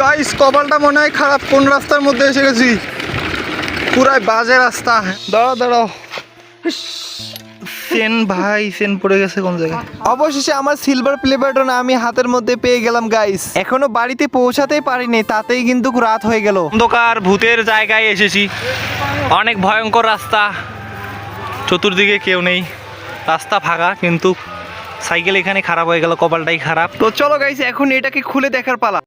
Guys কপালটা মনে হয় খারাপ কোন রাস্তার মধ্যে এসে গেছি? পুরাই বাজে রাস্তা। দাঁড়াও দাঁড়াও। সেন ভাই সেন পড়ে গেছে কোন জায়গায়? অবশেষে আমার সিলভার প্লে বাটন আমি হাতের মধ্যে পেয়ে গেলাম গাইস এখনও বাড়িতে পৌঁছাতেই পারিনি তাতেই কিন্তু রাত হয়ে গেল। অন্ধকার ভূতের জায়গায় এসেছি। অনেক ভয়ঙ্কর রাস্তা। চতুর্দিকে কেউ নেই। রাস্তা ফাঁকা কিন্তু সাইকেল এখানে খারাপ হয়ে গেল কপালটাই খারাপ। তো চলো গাইস এখন এটাকে খুলে দেখার পালা।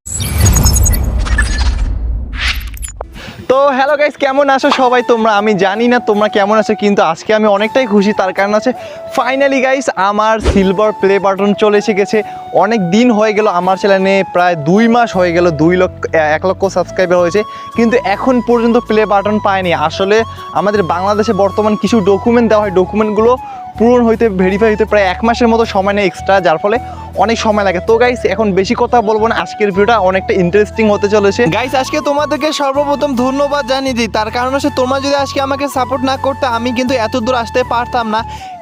তো হ্যালো গাইস কেমন আছো সবাই? তোমরা, আমি জানি না তোমরা কেমন আছো, কিন্তু আজকে আমি অনেকটাই খুশি। তার কারণ আছে ফাইনালি গাইস আমার সিলভার প্লে বাটন চলে এসে গেছে অনেক দিন হয়ে গেল, আমার চ্যানেলে প্রায় দুই মাস হয়ে গেল, দুই লক্ষ এক লক্ষ সাবস্ক্রাইবার হয়েছে। কিন্তু এখন পর্যন্ত প্লে বাটন পায়নি আসলে আমাদের বাংলাদেশে বর্তমান কিছু ডকুমেন্ট দেওয়া হয়। ডকুমেন্টগুলো পূরণ হইতে ভেরিফাই হইতে প্রায় এক মাসের মতো সময় নেয় এক্সট্রা যার ফলে অনেক সময় লাগে। তো গাইস এখন বেশি কথা বলব না, আজকের ভিডিওটা অনেকটা ইন্টারেস্টিং হতে চলেছে। গাইস আজকে তোমাদেরকে সর্বপ্রথম ধন্যবাদ জানিয়ে দিই। তার কারণ হচ্ছে, তোমরা যদি আজকে আমাকে সাপোর্ট না করতে, আমি কিন্তু এত দূর আসতে পারতাম না।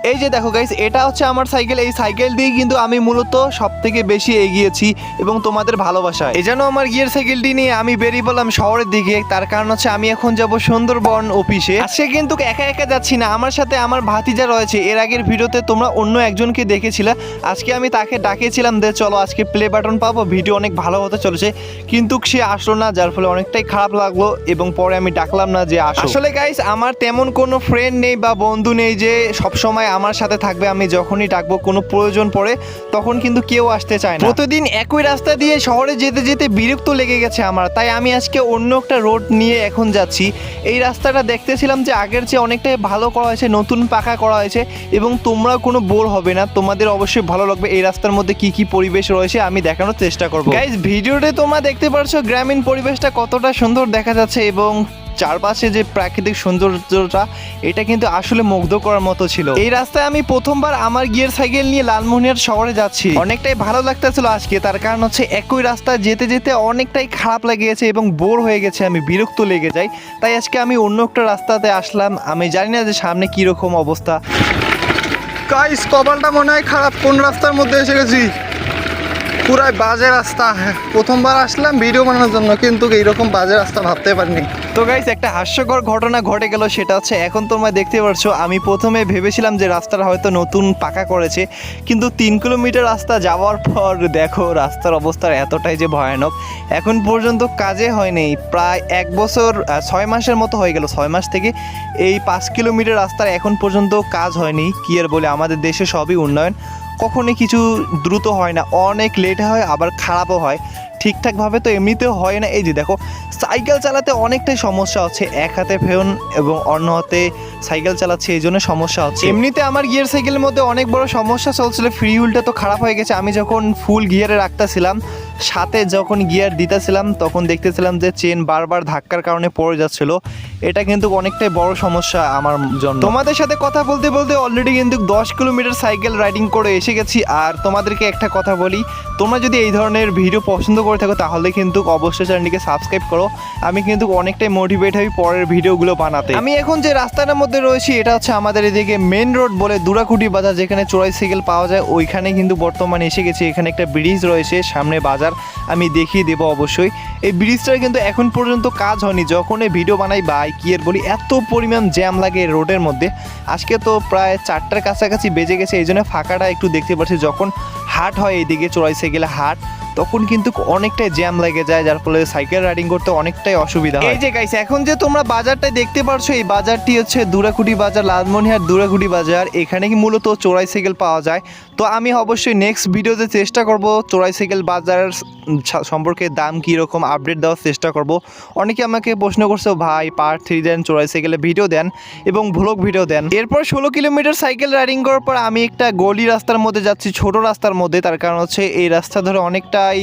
এই যে দেখো গাইস এটা হচ্ছে আমার সাইকেল। এই সাইকেল দিয়ে কিন্তু আমি মূলত সব থেকে বেশি এগিয়েছি এবং তোমাদের ভালোবাসা এই জন্য আমার গিয়ার সাইকেলটি নিয়ে আমি বেরিয়ে পড়লাম শহরের দিকে, তার কারণ হচ্ছে আমি এখন যাব সুন্দরবন অফিসে আজকে কিন্তু একা একা যাচ্ছি না, আমার সাথে আমার ভাতিজা রয়েছে। এর আগের ভিডিওতে তোমরা অন্য একজনকে দেখেছিলে। আজকে আমি তাকে ডাকিয়েছিলাম যে, চলো আজকে প্লে বাটন পাবো ভিডিও অনেক ভালো হতে চলেছে। কিন্তু সে আসলো না, যার ফলে অনেকটাই খারাপ লাগল এবং পরে আমি ডাকলাম না যে আসলে গাইস আমার তেমন কোনো ফ্রেন্ড নেই বা বন্ধু নেই যে সব সময় আমার সাথে থাকবে আমি যখনই ডাকবো কোনো প্রয়োজন পড়ে তখন কিন্তু কেউ আসতে চায় না। প্রতিদিন একই রাস্তা দিয়ে শহরে যেতে যেতে বিরক্ত লেগে গেছে আমার তাই আমি আজকে অন্য একটা রোড নিয়ে এখন যাচ্ছি। এই রাস্তাটা দেখতেছিলাম যে আগের চেয়ে অনেকটাই ভালো করা হয়েছে নতুন পাকা করা হয়েছে এবং তোমরা কোনো বোর হবে না। তোমাদের অবশ্যই ভালো লাগবে এই রাস্তার মধ্যে কি কি পরিবেশ রয়েছে আমি দেখানোর চেষ্টা করব। গাইজ ভিডিওতে তোমরা দেখতে পারছ গ্রামীণ পরিবেশটা কতটা সুন্দর দেখা যাচ্ছে এবং চারপাশে যে প্রাকৃতিক সৌন্দর্যটা, এটা কিন্তু আসলে মুগ্ধ করার মতো ছিল। এই রাস্তায় আমি প্রথমবার আমার গিয়ার সাইকেল নিয়ে লালমোহনিয়ার শহরে যাচ্ছি। অনেকটাই ভালো লাগতেছিল আজকে। তার কারণ হচ্ছে একই রাস্তা যেতে যেতে অনেকটাই খারাপ লেগে গেছে এবং বোর হয়ে গেছে, আমি বিরক্ত লেগে যাই। তাই আজকে আমি অন্য একটা রাস্তাতে আসলাম। আমি জানি না যে সামনে কীরকম অবস্থা। গাইস কপালটা মনে হয় খারাপ। কোন রাস্তার মধ্যে এসে গেছি? পুরাই বাজে রাস্তা। প্রথমবার আসলাম ভিডিও বানানোর জন্য, কিন্তু এইরকম বাজে রাস্তা ভাবতে পারিনি। তো গাইস একটা হাস্যকর ঘটনা ঘটে গেল, সেটা হচ্ছে এখন তোমরা দেখতে পারছ, আমি প্রথমে ভেবেছিলাম যে রাস্তাটা হয়তো নতুন পাকা করেছে, কিন্তু তিন কিলোমিটার রাস্তা যাওয়ার পর দেখো রাস্তার অবস্থা এতটাই যে ভয়ানক। এখন পর্যন্ত কাজে হয়নি, প্রায় এক বছর ছয় মাসের মতো হয়ে গেল, ছয় মাস থেকে। এই পাঁচ কিলোমিটার রাস্তার এখন পর্যন্ত কাজ হয়নি, কি আর বলে, আমাদের দেশে সবই উন্নয়ন। কখনোই কিছু দ্রুত হয় না, অনেক লেট হয়, আবার খারাপও হয়। ঠিকঠাকভাবে তো এমনিতেও হয় না। এই যে দেখো সাইকেল চালাতে অনেকটাই সমস্যা হচ্ছে। এক হাতে ফেউন এবং অন্য হাতে সাইকেল চালাচ্ছে, এই জন্য সমস্যা হচ্ছে। এমনিতে আমার গিয়ার সাইকেলের মধ্যে অনেক বড় সমস্যা চলছিল। ফ্রি হুইলটা তো খারাপ হয়ে গেছে। আমি যখন ফুল গিয়ারে রাখতেছিলাম সাথে যখন গিয়ার দিতেছিলাম, তখন দেখতেছিলাম যে চেন বারবার ধাক্কার কারণে পড়ে যাচ্ছিল। এটা কিন্তু অনেকটাই বড় সমস্যা আমার জন্য। তোমাদের সাথে কথা বলতে বলতে অলরেডি কিন্তু দশ কিলোমিটার সাইকেল রাইডিং করে এসে গেছি। আর তোমাদেরকে একটা কথা বলি, তোমরা যদি এই ধরনের ভিডিও পছন্দ করে থাকো, তাহলে কিন্তু অবশ্যই চ্যানেলটিকে সাবস্ক্রাইব করো। আমি কিন্তু অনেকটাই মোটিভেট হই পরের ভিডিওগুলো বানাতে। আমি এখন যে রাস্তাটার মধ্যে রয়েছি, এটা হচ্ছে আমাদের এদিকে মেন রোড বলে দুরাকুটি বাজার, যেখানে চোরাই সাইকেল পাওয়া যায়। ওইখানে কিন্তু বর্তমানে এসে গেছি। এখানে একটা ব্রিজ রয়েছে, সামনে বাজার আমি দেখিয়ে দেবো অবশ্যই। এই ব্রিজটার কিন্তু এখন পর্যন্ত কাজ হয়নি। যখন এই ভিডিও বানাই বা কি এর বলি, এত পরিমাণ জ্যাম লাগে রোডের মধ্যে। আজকে তো প্রায় চারটার কাছাকাছি বেজে গেছে, এই জন্য ফাঁকাটা একটু দেখতে পাচ্ছি। যখন হাট হয়, এইদিকে চড়াইছে গেলে হাট তখন কিন্তু অনেকটাই জ্যাম লেগে যায় যার ফলে সাইকেল রাইডিং করতে অনেকটাই অসুবিধা হয়। এই যে গাইস এখন যে তোমরা বাজারটা দেখতে পারছ এই বাজারটি হচ্ছে দুরাকুটি বাজার লালমনিহার দুরাকুটি বাজার। এখানে কি মূলত চোরাই সাইকেল পাওয়া যায়। তো আমি অবশ্যই নেক্সট ভিডিওতে চেষ্টা করব চোরাই সাইকেল বাজার সম্পর্কে দাম কী রকম আপডেট দেওয়ার চেষ্টা করব। অনেকে আমাকে প্রশ্ন করছে ভাই পার্ট থ্রি দেন চোরাই সাইকেলে ভিডিও দেন এবং ভ্লগ ভিডিও দেন। এরপর ষোলো কিলোমিটার সাইকেল রাইডিং করার পর আমি একটা গলি রাস্তার মধ্যে যাচ্ছি ছোট রাস্তার মধ্যে। তার কারণ হচ্ছে এই রাস্তা ধরে অনেকটাই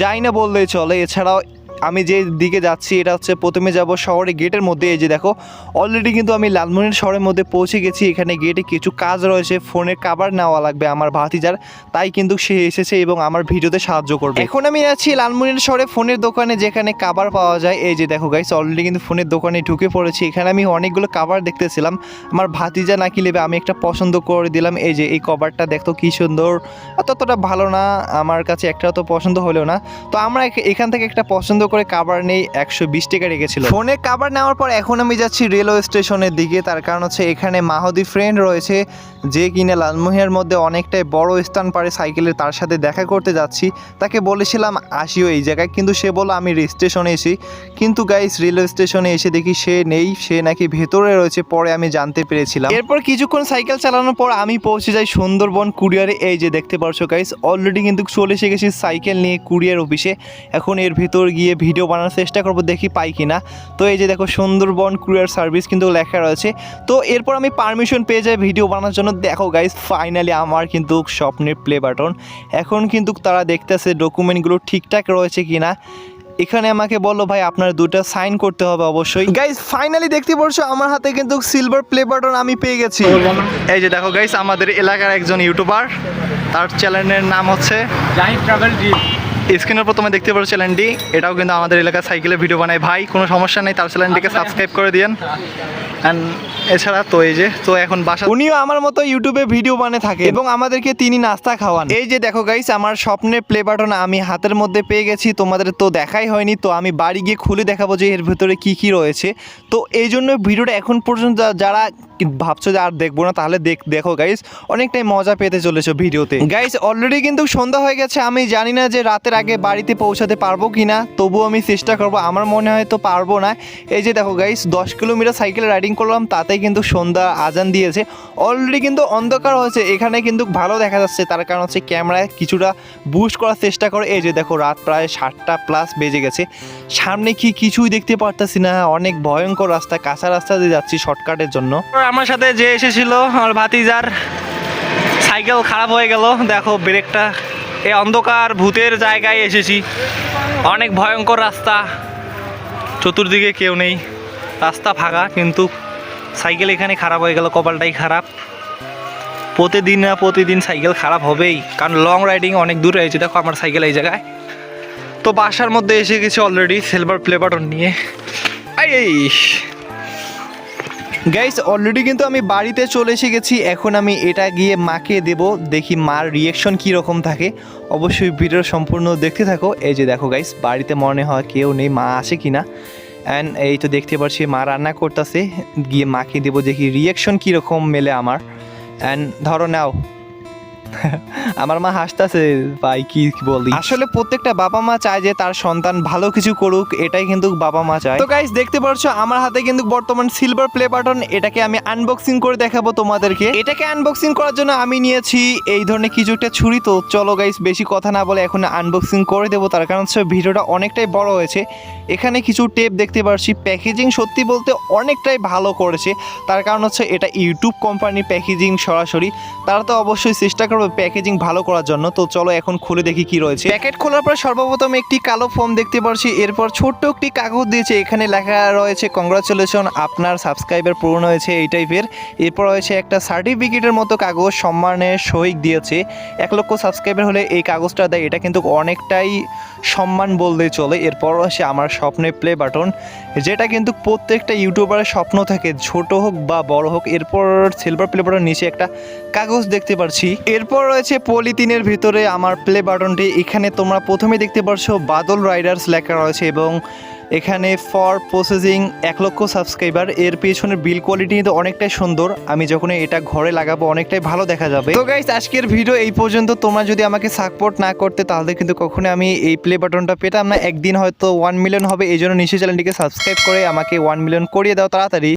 যাই না বললেই চলে। এছাড়াও আমি যে দিকে যাচ্ছি, এটা হচ্ছে প্রথমে যাব শহরে গেটের মধ্যে। এই যে দেখো অলরেডি কিন্তু আমি লালমনির শহরের মধ্যে পৌঁছে গেছি। এখানে গেটে কিছু কাজ রয়েছে, ফোনের কাভার নেওয়া লাগবে আমার ভাতিজার। তাই কিন্তু সে এসেছে এবং আমার ভিডিওতে সাহায্য করবে। এখন আমি আছি লালমনির শহরে ফোনের দোকানে, যেখানে কাভার পাওয়া যায়। এই যে দেখো গাইস অলরেডি কিন্তু ফোনের দোকানে ঢুকে পড়েছি। এখানে আমি অনেকগুলো কাভার দেখতেছিলাম। আমার ভাতিজা নাকি নেবে, আমি একটা পছন্দ করে দিলাম। এই যে এই কভারটা দেখতো কি সুন্দর। ততটা ভালো না, আমার কাছে একটা তো পছন্দ হলো না। তো আমরা এখ- এখান থেকে একটা পছন্দ করে কাভার নেই একশো বিশ টাকা রেখেছিল। ফোনে কাভার নেওয়ার পর এখন আমি যাচ্ছি রেলওয়ে স্টেশনের দিকে। তার কারণ হচ্ছে এখানে মাহদি ফ্রেন্ড রয়েছে যে কিনা লালমোহিয়ার মধ্যে অনেকটাই বড় স্থান পারে সাইকেলের তার সাথে দেখা করতে যাচ্ছি। তাকে বলেছিলাম আসিও এই জায়গায়। কিন্তু সে বলল আমি স্টেশনে এসি কিন্তু গাইস রেলওয়ে স্টেশনে এসে দেখি সে নেই সে নাকি ভেতরে রয়েছে পরে আমি জানতে পেরেছিলাম। এরপর কিছুক্ষণ সাইকেল চালানোর পর আমি পৌঁছে যাই সুন্দরবন কুরিয়ারে এই যে দেখতে পারছ গাইস অলরেডি কিন্তু চলে এসে গেছি সাইকেল নিয়ে কুরিয়ার অফিসে এখন এর ভিতর গিয়ে ভিডিও বানানোর চেষ্টা করব, দেখি পাই কিনা। তো এই যে দেখো সুন্দরবন কুরিয়ার সার্ভিস কিন্তু লেখা রয়েছে। তো এরপর আমি পারমিশন পেয়ে যাই ভিডিও বানানোর জন্য। দেখো গাইস ফাইনালি আমার কিন্তু স্বপ্নের প্লে বাটন এখন কিন্তু তারা দেখতেছে ডকুমেন্টগুলো ঠিকঠাক রয়েছে কিনা। এখানে আমাকে বলল, ভাই, আপনার দুটো সাইন করতে হবে অবশ্যই। গাইস ফাইনালি দেখতে পারছ, আমার হাতে কিন্তু সিলভার প্লে বাটন আমি পেয়ে গেছি। এই যে দেখো গাইস আমাদের এলাকার একজন ইউটিউবার তার চ্যানেলের নাম হচ্ছে স্ক্রিনের প্রথমে দেখতে পারো চ্যানেলটি। এটাও কিন্তু আমাদের এলাকার সাইকেলে ভিডিও বানায়। ভাই কোনো সমস্যা নেই তার চ্যানেলটিকে সাবস্ক্রাইব করে দিন অ্যান্ড এছাড়া তো এই যে তো এখন বাসা উনিও আমার মতো ইউটিউবে ভিডিও বানিয়ে থাকে এবং আমাদেরকে তিনি নাস্তা খাওয়ান। এই যে দেখো গাইস আমার স্বপ্নের প্লে বাটন আমি হাতের মধ্যে পেয়ে গেছি। তোমাদের তো দেখাই হয়নি তো আমি বাড়ি গিয়ে খুলে দেখাবো যে এর ভিতরে কি কি রয়েছে। তো এই জন্য ভিডিওটা এখন পর্যন্ত যারা ভাবছ যে আর দেখব না? তাহলে দেখ, দেখো গাইস অনেকটাই মজা পেতে চলেছো ভিডিওতে। গাইস অলরেডি কিন্তু সন্ধ্যা হয়ে গেছে, আমি জানি না যে রাতের আগে বাড়িতে পৌঁছাতে পারব কিনা, তবুও আমি চেষ্টা করব, আমার মনে হয় তো পারব না। এই যে দেখো গাইস দশ কিলোমিটার সাইকেল রাইডিং করলাম, তাতেই কিন্তু সন্ধ্যা আজান দিয়েছে। অলরেডি কিন্তু অন্ধকার হয়েছে, এখানে কিন্তু ভালো দেখা যাচ্ছে, তার কারণ হচ্ছে ক্যামেরায় কিছুটা বুস্ট করার চেষ্টা করে। এই যে দেখো, রাত প্রায় সাতটা প্লাস বেজে গেছে। সামনে কি কিছুই দেখতে পারতেছি না, অনেক ভয়ঙ্কর রাস্তা, কাঁচা রাস্তা দিয়ে যাচ্ছি শর্টকাটের জন্য। আমার সাথে যে এসেছিল, আমার ভাতিজার সাইকেল খারাপ হয়ে গেল। দেখো, ব্রেকটা। এই অন্ধকার ভূতের জায়গায় এসেছি। অনেক ভয়ঙ্কর রাস্তা। চতুর্দিকে কেউ নেই। রাস্তা ফাঁকা, কিন্তু সাইকেল এখানে খারাপ হয়ে গেল, কপালটাই খারাপ। প্রতিদিন না প্রতিদিন সাইকেল খারাপ হবেই, কারণ লং রাইডিং অনেক দূর রয়েছে। দেখো আমার সাইকেল এই জায়গায়। তো বাসার মধ্যে এসে গেছি অলরেডি সিলভার প্লে বাটন নিয়ে। এই গাইস অলরেডি কিন্তু আমি বাড়িতে চলে এসে গেছি এখন আমি এটা গিয়ে মাকে দেব। দেখি মার রিয়েকশন কী রকম থাকে। অবশ্যই ভিডিও সম্পূর্ণ দেখতে থাকো। এই যে দেখো গাইস বাড়িতে মনে হয় কেউ নেই, মা আসে কিনা। অ্যান্ড এই তো দেখতে পাচ্ছি, মা রান্না করতেছে। গিয়ে মাকে দেবো, দেখি রিয়েকশন কীরকম মেলে আমার। অ্যান্ড ধরো নাও। আমার মা হাসতেছে ভাই কি বলি আসলে প্রত্যেকটা বাবা মা চায় যে তার সন্তান ভালো কিছু করুক এটাই কিন্তু বাবা মা চায়। তো গাইস দেখতে পারছ আমার হাতে কিন্তু বর্তমান সিলভার প্লে বাটন এটাকে আমি আনবক্সিং করে দেখাবো তোমাদেরকে। এটাকে আনবক্সিং করার জন্য আমি নিয়েছি এই ধরনের কিছু একটা ছুরি তো চলো গাইস বেশি কথা না বলে এখন আনবক্সিং করে দেবো তার কারণ হচ্ছে ভিডিওটা অনেকটাই বড় হয়েছে। এখানে কিছু টেপ দেখতে পারছি প্যাকেজিং সত্যি বলতে অনেকটাই ভালো করেছে। তার কারণ হচ্ছে এটা ইউটিউব কোম্পানির প্যাকেজিং সরাসরি। তারা তো অবশ্যই চেষ্টা করবে প্যাকেজিং ভালো করার জন্য। তো চলো এখন খুলে দেখি কি রয়েছে। প্যাকেট খোলার পর সর্বপ্রথম একটি কালো ফর্ম দেখতে পারছি। এরপর ছোট্ট একটি কাগজ দিয়েছে। এখানে লেখা রয়েছে কংগ্রাচুলেশন আপনার সাবস্ক্রাইবার পূরণ হয়েছে এই টাইপের এরপর রয়েছে একটা সার্টিফিকেটের মতো কাগজ সম্মানের সহিক দিয়েছে। এক লক্ষ সাবস্ক্রাইবার হলে এই কাগজটা দেয়। এটা কিন্তু অনেকটাই সম্মান বললেই চলে। এরপর হচ্ছে আমার স্বপ্নের প্লে বাটন যেটা কিন্তু প্রত্যেকটা ইউটিউবারের স্বপ্ন থাকে, ছোট হোক বা বড় হোক। এরপর সিলভার প্লে বাটন নিচে একটা কাগজ দেখতে পারছি। এরপর রয়েছে পলিথিনের ভিতরে আমার প্লে বাটনটি এখানে তোমরা প্রথমে দেখতে পারছ বাদল রাইডার্স লেখা রয়েছে এবং এখানে ফর প্রসেসিং এক লক্ষ সাবস্ক্রাইবার এর পেছনের বিল কোয়ালিটি কিন্তু অনেকটাই সুন্দর। আমি যখন এটা ঘরে লাগাবো, অনেকটাই ভালো দেখা যাবে। তো গাইস আজকের ভিডিও এই পর্যন্ত। তোমরা যদি আমাকে সাপোর্ট না করতে, তাহলে কিন্তু কখনো আমি এই প্লে বাটনটা পেতাম না। একদিন হয়তো ওয়ান মিলিয়ন হবে এই জন্য নিশ্চয়ই চ্যানেলটিকে সাবস্ক্রাইব করে আমাকে ওয়ান মিলিয়ন করিয়ে দাও তাড়াতাড়ি।